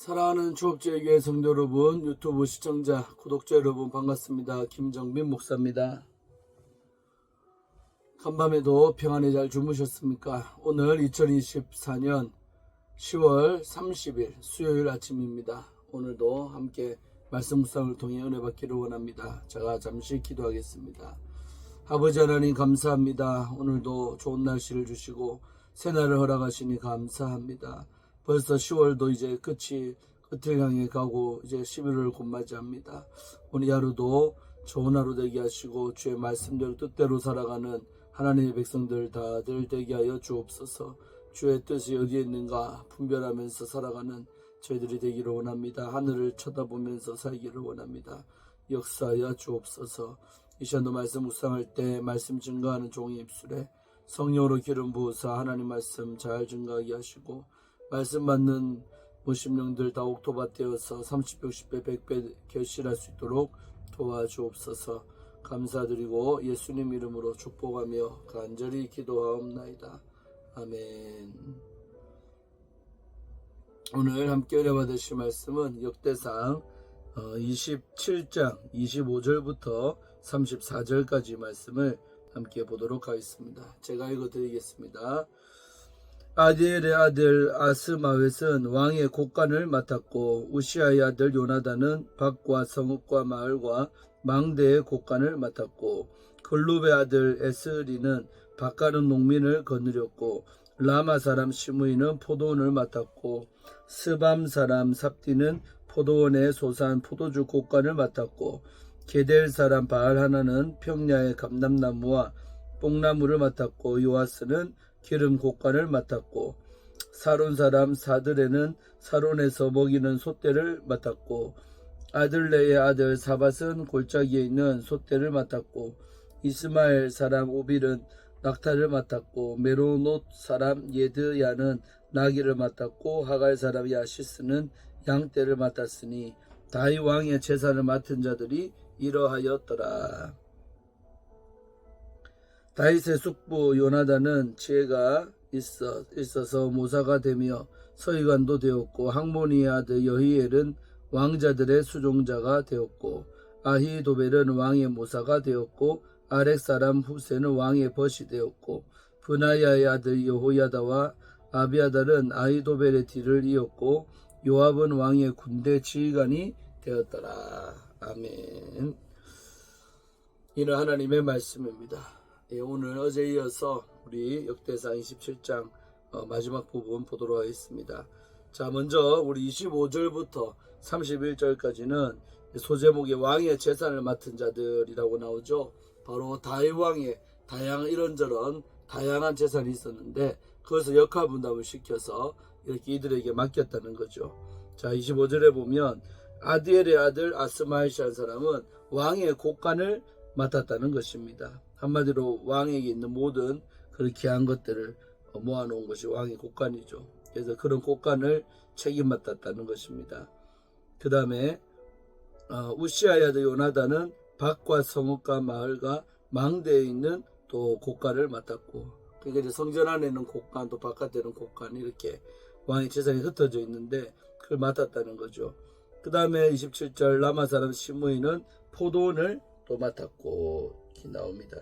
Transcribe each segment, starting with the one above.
사랑하는 추억제의 교회 성도 여러분, 유튜브 시청자, 구독자 여러분 반갑습니다. 김정민 목사입니다. 간밤에도 평안히 잘 주무셨습니까? 오늘 2024년 10월 30일 수요일 아침입니다. 오늘도 함께 말씀 묵상을 통해 은혜 받기를 원합니다. 제가 잠시 기도하겠습니다. 아버지 하나님 감사합니다. 오늘도 좋은 날씨를 주시고 새날을 허락하시니 감사합니다. 벌써 10월도 이제 끝이 끝을 향해 가고 이제 11월을 곧 맞이합니다. 오늘 하루도 좋은 하루 되게 하시고 주의 말씀대로 뜻대로 살아가는 하나님의 백성들 다들 되게 하여 주옵소서. 주의 뜻이 어디에 있는가 분별하면서 살아가는 저희들이 되기를 원합니다. 하늘을 쳐다보면서 살기를 원합니다. 역사하여 주옵소서. 이 시간도 말씀 묵상할 때 말씀 증거하는 종의 입술에 성령으로 기름 부으사 하나님 말씀 잘 증거하게 하시고 말씀 받는 무심령들 다 옥토밭되어서 30배, 60배, 100배 결실할 수 있도록 도와주옵소서 감사드리고 예수님 이름으로 축복하며 간절히 기도하옵나이다. 아멘 오늘 함께 은혜 받으실 말씀은 역대상 27장 25절부터 34절까지 말씀을 함께 보도록 하겠습니다. 제가 읽어드리겠습니다. 아디엘의 아들 아스마웻은 왕의 곡간을 맡았고 우시아의 아들 요나단은 밭과 성읍과 마을과 망대의 곡간을 맡았고 글룹의 아들 에스리는 밭가는 농민을 거느렸고 라마 사람 시므이는 포도원을 맡았고 스밤 사람 삽디는 포도원의 소산 포도주 곡간을 맡았고 게델 사람 바알 하나는 평야의 감람나무와 뽕나무를 맡았고 요아스는 기름 곡간을 맡았고 사론 사람 사드레는 사론에서 먹이는 소떼를 맡았고 아들레의 아들 사밧은 골짜기에 있는 소떼를 맡았고 이스마엘 사람 오빌은 낙타를 맡았고 메로노 사람 예드야는 나귀를 맡았고 하갈 사람 야시스는 양떼를 맡았으니 다이 왕의 제사를 맡은 자들이 이러하였더라. 다윗의 숙부 요나단은 지혜가 있어, 있어서 모사가 되며 서기관도 되었고 항모니의 아들 여히엘은 왕자들의 수종자가 되었고 아히도벨은 왕의 모사가 되었고 아렉 사람 후세는 왕의 벗이 되었고 브나야의 아들 여호야다와 아비아달은 아히도벨의 뒤를 이었고 요압은 왕의 군대 지휘관이 되었더라. 아멘. 이는 하나님의 말씀입니다. 예, 오늘 어제 이어서 우리 역대상 27장 어, 마지막 부분 보도록 하겠습니다. 자, 먼저 우리 25절부터 31절까지는 소제목의 왕의 재산을 맡은 자들이라고 나오죠. 바로 다윗 왕의 다양한 이런저런 다양한 재산이 있었는데 그것을 역할 분담을 시켜서 이렇게 이들에게 맡겼다는 거죠. 자, 25절에 보면 아디엘의 아들 아스마이시한 사람은 왕의 곡간을 맡았다는 것입니다. 한마디로 왕에게 있는 모든 그런 귀한 것들을 모아놓은 것이 왕의 곡간이죠. 그래서 그런 곡간을 책임 맡았다는 것입니다. 그 다음에 어, 우시아의 아들 요나단은 밭과 성읍과 마을과 망대에 있는 또 곡간을 맡았고 그러니까 이제 성전 안에는 곡간 또 바깥에는 곡간 이렇게 왕의 재산이 흩어져 있는데 그걸 맡았다는 거죠. 그 다음에 27절 라마 사람 시므이는 포도원을 또 맡았고 이렇게 나옵니다.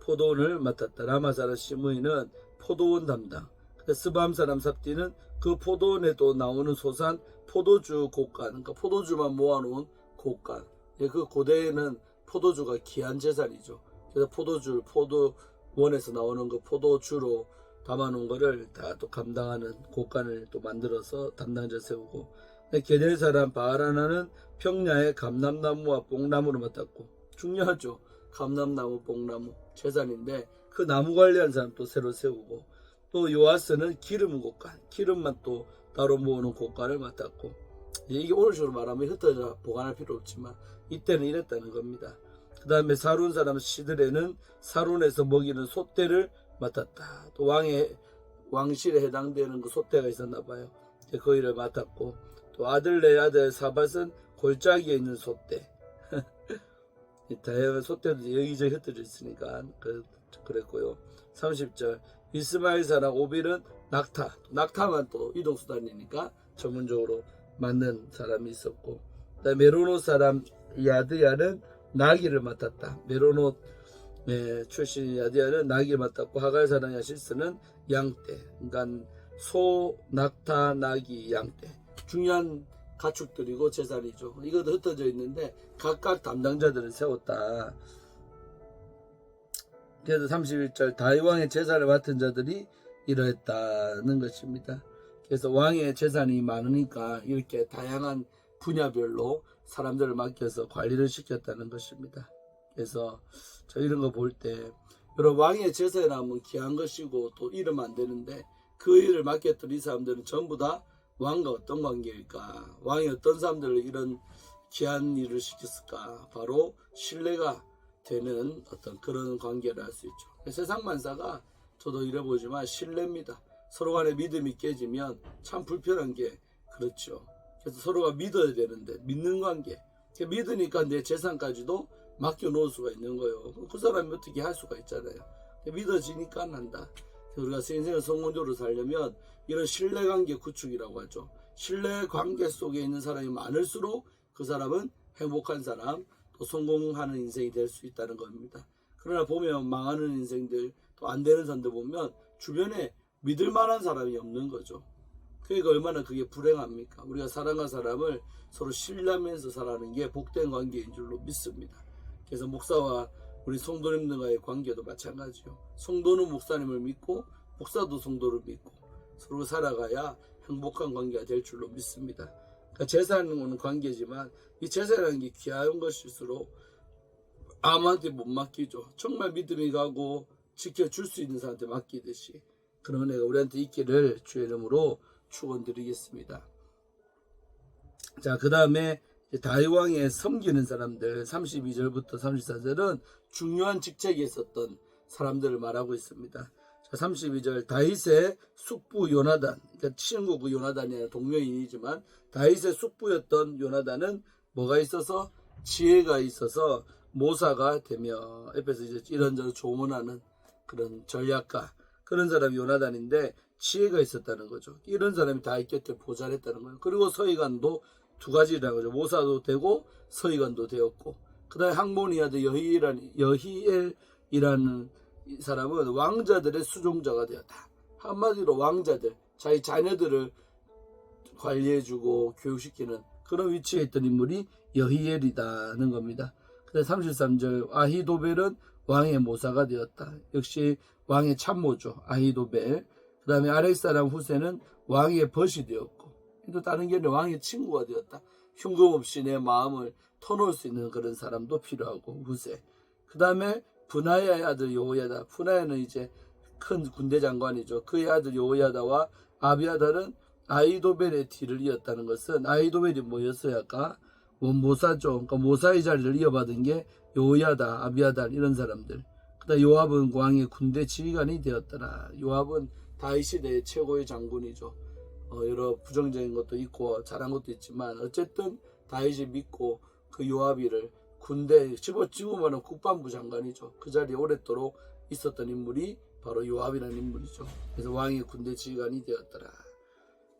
포도원을 맡았다. 라마 사람 시므이는 포도원 담당. 스밤 사람 삽디는 그 포도원에 또 나오는 소산 포도주 곡간, 그러니까 포도주만 모아놓은 곡간. 예, 그 고대에는 포도주가 귀한 재산이죠. 그래서 포도주, 포도원에서 나오는 그 포도주로 담아놓은 거를 다 또 감당하는 곡간을 또 만들어서 담당자 세우고 게델 사람 바알 하나는 평야의 감람나무와 뽕나무를 맡았고 중요하죠. 감람나무, 뽕나무 재산인데 그 나무 관리하는 사람 또 새로 세우고 또 요아스는 기름 곡간, 기름만 또 따로 모으는 곡간을 맡았고 이게 오늘식으로 말하면 흩어져 보관할 필요 없지만 이때는 이랬다는 겁니다. 그 다음에 사론 사람 시드레는 사론에서 먹이는 소떼를 맡았다. 또 왕의 왕실에 해당되는 그 소떼가 있었나 봐요. 그 일을 맡았고 또 아들네 아들 사밧은 골짜기에 있는 소떼. 다양한 소떼도 여기저기 흩어져 있으니까 그, 그랬고요. 30절 이스마엘 사람 오빌은 낙타, 낙타만 또 이동수단이니까 전문적으로 맞는 사람이 있었고, 메로노 사람 야드야는 나귀를 맡았다. 메로노 네, 출신 야드야는 나귀를 맡았고 하갈 사람 야시스는 양떼. 그러니까 소, 낙타, 나귀, 양떼. 중요한 가축들이고 재산이죠. 이것도 흩어져 있는데 각각 담당자들을 세웠다. 그래서 31절 다윗왕의 제사를 맡은 자들이 이러했다는 것입니다. 그래서 왕의 재산이 많으니까 이렇게 다양한 분야별로 사람들을 맡겨서 관리를 시켰다는 것입니다. 그래서 저 이런 거 볼 때 여러분 왕의 제사라면 귀한 것이고 또 잃으면 안 되는데 그 일을 맡겼던 이 사람들은 전부 다 왕과 어떤 관계일까? 왕이 어떤 사람들을 이런 귀한 일을 시켰을까? 바로 신뢰가 되는 어떤 그런 관계를 할 수 있죠. 세상 만사가 저도 이래보지만 신뢰입니다. 서로 간에 믿음이 깨지면 참 불편한 게 그렇죠. 그래서 서로가 믿어야 되는데 믿는 관계. 그 믿으니까 내 재산까지도 맡겨 놓을 수가 있는 거예요. 그 사람이 어떻게 할 수가 있잖아요. 믿어지니까 한다. 우리가 인생을 성공적으로 살려면 이런 신뢰관계 구축이라고 하죠. 신뢰관계 속에 있는 사람이 많을수록 그 사람은 행복한 사람, 또 성공하는 인생이 될 수 있다는 겁니다. 그러나 보면 망하는 인생들, 또 안 되는 사람들 보면 주변에 믿을 만한 사람이 없는 거죠. 그러니까 얼마나 그게 불행합니까? 우리가 사랑한 사람을 서로 신뢰하면서 살아가는 게 복된 관계인 줄로 믿습니다. 그래서 목사와 우리 성도님들과의 관계도 마찬가지요. 성도는 목사님을 믿고 목사도 성도를 믿고 서로 살아가야 행복한 관계가 될 줄로 믿습니다. 그러니까 재산은 관계지만 이 재산이라는 게 귀한 것일수록 아무한테 못 맡기죠. 정말 믿음이 가고 지켜줄 수 있는 사람한테 맡기듯이 그런 은혜가 우리한테 있기를 주의 이름으로 축원드리겠습니다. 자, 그 다음에 다이왕에 섬기는 사람들 32절부터 34절은 중요한 직책에 있었던 사람들을 말하고 있습니다. 자, 32절 다윗의 숙부 요나단, 그러니까 친구 그 요나단이 아니라 동명인이지만 다윗의 숙부였던 요나단은 뭐가 있어서 지혜가 있어서 모사가 되며 옆에서 이제 이런저런 조언하는 그런 전략가 그런 사람이 요나단인데 지혜가 있었다는 거죠. 이런 사람이 다윗 곁에 보좌했다는 거예요. 그리고 서기관도 두 가지라는 거죠. 모사도 되고 서기관도 되었고 그다음에 아들 여히엘 여히엘이라는 이 사람은 왕자들의 수종자가 되었다. 한마디로 왕자들 자기 자녀들을 관리해주고 교육시키는 그런 위치에 있던 인물이 여히엘이다는 겁니다. 그래서 33절 아히도벨은 왕의 모사가 되었다. 역시 왕의 참모죠. 아히도벨. 그 다음에 아렉사람 후세는 왕의 벗이 되었고 또 다른 견해 왕의 친구가 되었다. 흉금 없이 내 마음을 터놓을 수 있는 그런 사람도 필요하고 후세. 그 다음에 분하야의 아들 요호야다. 분하야는 이제 큰 군대 장관이죠. 그의 아들 요호야다와 아비아달은 아이도벨의 뒤를 이었다는 것은 아이도벨이 뭐였어야 할까? 원모사죠. 그러니까 모사의 자리를 이어받은 게 요호야다, 아비아달 이런 사람들. 그다음 요압은 왕의 군대 지휘관이 되었더라. 요압은 다윗 시대의 최고의 장군이죠. 어, 여러 부정적인 것도 있고 잘한 것도 있지만 어쨌든 다윗이 믿고 그 요압이를 군대 집어찍으면 국방부 장관이죠. 그 자리에 오랫도록 있었던 인물이 바로 요압이라는 인물이죠. 그래서 왕의 군대 지휘관이 되었더라.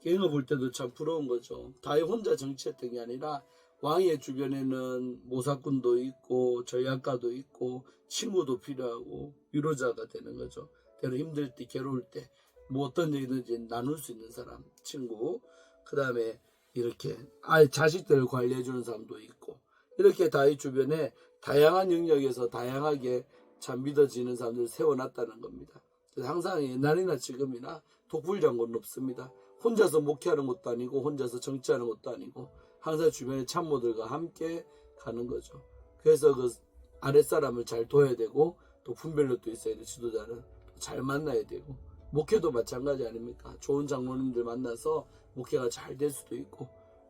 개인을 볼 때도 참 부러운 거죠. 다윗 혼자 정치했던 게 아니라 왕의 주변에는 모사꾼도 있고 전략가도 있고 친구도 필요하고 위로자가 되는 거죠. 때로 힘들 때 괴로울 때 뭐 어떤 얘기든지 나눌 수 있는 사람 친구 그 다음에 이렇게 아이 자식들을 관리해 주는 사람도 있고 이렇게 다윗 주변에 다양한 영역에서 다양하게 참 믿어지는 사람들을 세워놨다는 겁니다. 항상 옛날이나 지금이나 독불장군은 없습니다. 혼자서 목회하는 것도 아니고 혼자서 정치하는 것도 아니고 항상 주변의 참모들과 함께 가는 거죠. 그래서 그 아랫사람을 잘 둬야 되고 또 분별력도 있어야 돼 지도자는 잘 만나야 되고 목회도 마찬가지 아닙니까? 좋은 장로님들 만나서 목회가 잘 될 수도 있고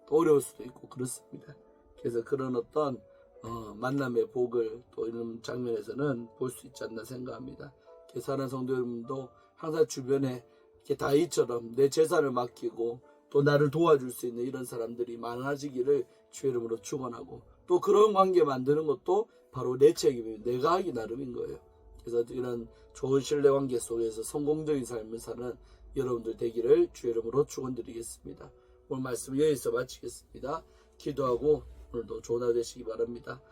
또 어려울 수도 있고 그렇습니다. 그래서 그런 어떤 어, 만남의 복을 또 이런 장면에서는 볼 수 있지 않나 생각합니다. 사랑하는 성도 여러분도 항상 주변에 이렇게 다이처럼 내 재산을 맡기고 또 나를 도와줄 수 있는 이런 사람들이 많아지기를 주의 이름으로 축원하고 또 그런 관계 만드는 것도 바로 내 책임이에요. 내가 하기 나름인 거예요. 그래서 이런 좋은 신뢰 관계 속에서 성공적인 삶을 사는 여러분들 되기를 주의 이름으로 축원드리겠습니다. 오늘 말씀 여기서 마치겠습니다. 기도하고 오늘도 좋은 하루 되시기 바랍니다.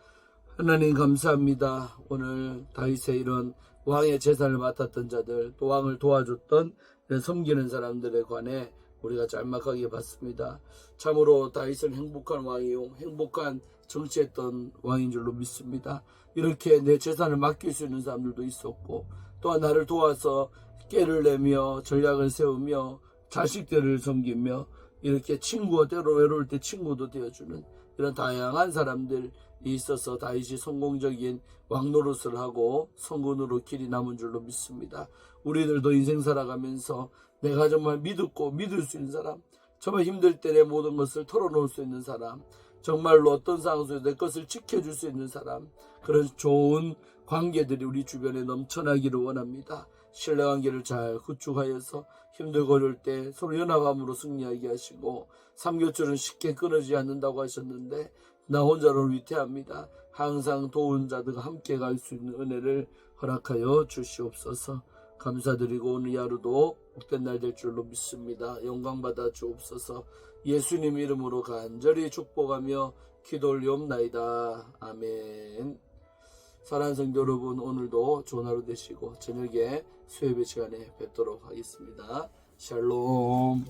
하나님 감사합니다. 오늘 다윗의 이런 왕의 재산을 맡았던 자들, 또 왕을 도와줬던 이런 섬기는 사람들에 관해 우리가 짤막하게 봤습니다. 참으로 다윗은 행복한 왕이요, 행복한 정치했던 왕인 줄로 믿습니다. 이렇게 내 재산을 맡길 수 있는 사람들도 있었고, 또한 나를 도와서 깨를 내며 전략을 세우며 자식들을 섬기며 이렇게 친구가 때로 외로울 때 친구도 되어주는 이런 다양한 사람들이 있어서 다윗이 성공적인 왕노릇을 하고 성군으로 길이 남은 줄로 믿습니다. 우리들도 인생 살아가면서 내가 정말 믿고 믿을 수 있는 사람, 정말 힘들 때 내 모든 것을 털어놓을 수 있는 사람, 정말로 어떤 상황 속에 내 것을 지켜줄 수 있는 사람, 그런 좋은 관계들이 우리 주변에 넘쳐나기를 원합니다. 신뢰관계를 잘 구축하여서 힘들고 어려울 때 서로 연합함으로 승리하게 하시고 삼교줄은 쉽게 끊어지지 않는다고 하셨는데 나 혼자로 위태합니다. 항상 도운 자들과 함께 갈 수 있는 은혜를 허락하여 주시옵소서. 감사드리고 오늘 하루도 복된 날 될 줄로 믿습니다. 영광 받아 주옵소서. 예수님 이름으로 간절히 축복하며 기도 올리옵나이다. 아멘. 사랑하는 성도 여러분 오늘도 좋은 하루 되시고 저녁에 수요예배 시간에 뵙도록 하겠습니다. 샬롬